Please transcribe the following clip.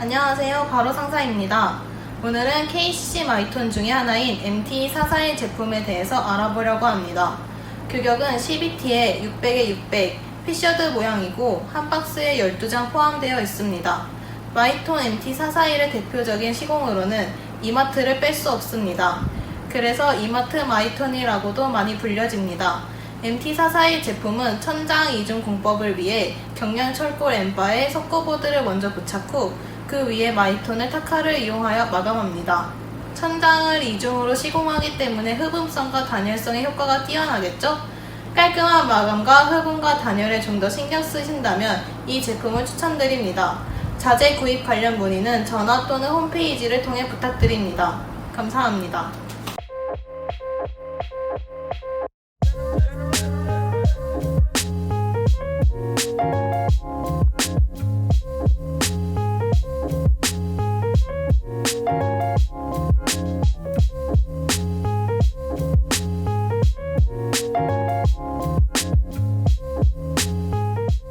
안녕하세요. 바로 상사입니다. 오늘은 KCC 마이톤 중의 하나인 MT441 제품에 대해서 알아보려고 합니다. 규격은 CBT에 600에 600, 피셔드 모양이고 한 박스에 12장 포함되어 있습니다. 마이톤 MT441의 대표적인 시공으로는 이마트를 뺄 수 없습니다. 그래서 이마트 마이톤이라고도 많이 불려집니다. MT441 제품은 천장 이중 공법을 위해 경량 철골 엠바에 석고보드를 먼저 부착 후 그 위에 마이톤을 타카를 이용하여 마감합니다. 천장을 이중으로 시공하기 때문에 흡음성과 단열성의 효과가 뛰어나겠죠? 깔끔한 마감과 흡음과 단열에 좀 더 신경 쓰신다면 이 제품을 추천드립니다. 자재 구입 관련 문의는 전화 또는 홈페이지를 통해 부탁드립니다. 감사합니다.